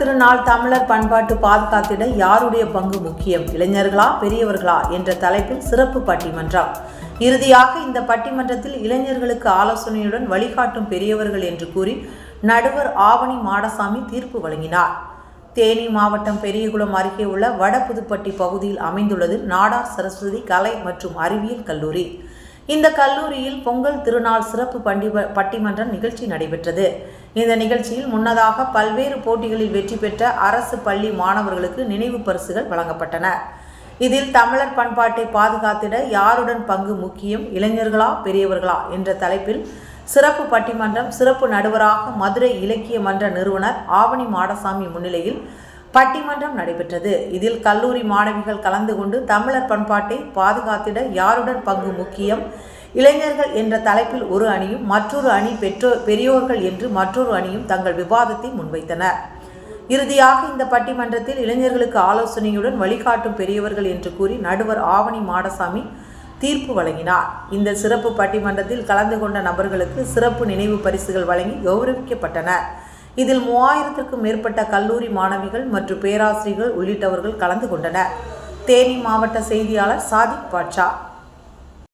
திருநாள் தமிழர் பண்பாட்டு பாதுகாத்திட யாருடைய பங்கு முக்கியம்? இளைஞர்களா பெரியவர்களா என்ற தலைப்பில் சிறப்பு பட்டிமன்றம். இறுதியாக இந்த பட்டிமன்றத்தில் இளைஞர்களுக்கு ஆலோசனையுடன் வழிகாட்டும் பெரியவர்கள் என்று கூறி நடுவர் ஆவணி மாடசாமி தீர்ப்பு வழங்கினார். தேனி மாவட்டம் பெரியகுளம் அருகே உள்ள வடபுதுப்பட்டி பகுதியில் அமைந்துள்ளது நாடார் சரஸ்வதி கலை மற்றும் அறிவியல் கல்லூரி. இந்த கல்லூரியில் பொங்கல் திருநாள் சிறப்பு பண்டிப பட்டிமன்ற நிகழ்ச்சி நடைபெற்றது. இந்த நிகழ்ச்சியில் முன்னதாக பல்வேறு போட்டிகளில் வெற்றி பெற்ற அரசு பள்ளி மாணவர்களுக்கு நினைவு பரிசுகள் வழங்கப்பட்டன. இதில் தமிழர் பண்பாட்டை பாதுகாத்திட யாருடன் பங்கு முக்கியம் இளைஞர்களா பெரியவர்களா என்ற தலைப்பில் சிறப்பு பட்டிமன்றம் சிறப்பு நடுவராக மதுரை இலக்கிய மன்ற நிறுவனர் ஆவணி மாடசாமி முன்னிலையில் பட்டிமன்றம் நடைபெற்றது. இதில் கல்லூரி மாணவிகள் கலந்து கொண்டு தமிழர் பண்பாட்டை பாதுகாத்திட யாருடன் பங்கு முக்கியம்? இளைஞர்கள் என்ற தலைப்பில் ஒரு அணியும் மற்றொரு அணி பெற்றோர் பெரியோர்கள் என்று மற்றொரு அணியும் தங்கள் விவாதத்தை முன்வைத்தனர். இறுதியாக இந்த பட்டிமன்றத்தில் இளைஞர்களுக்கு ஆலோசனையுடன் வழிகாட்டும் பெரியவர்கள் என்று கூறி நடுவர் ஆவணி மாடசாமி தீர்ப்பு வழங்கினார். இந்த சிறப்பு பட்டிமன்றத்தில் கலந்து கொண்ட நபர்களுக்கு சிறப்பு நினைவு பரிசுகள் வழங்கி கௌரவிக்கப்பட்டன இதில் மூவாயிரத்திற்கும் மேற்பட்ட கல்லூரி மாணவிகள் மற்றும் பேராசிரியர்கள் உள்ளிட்டவர்கள் கலந்து கொண்டனர். தேனி மாவட்ட செய்தியாளர் சாதிக் பாட்ஷா.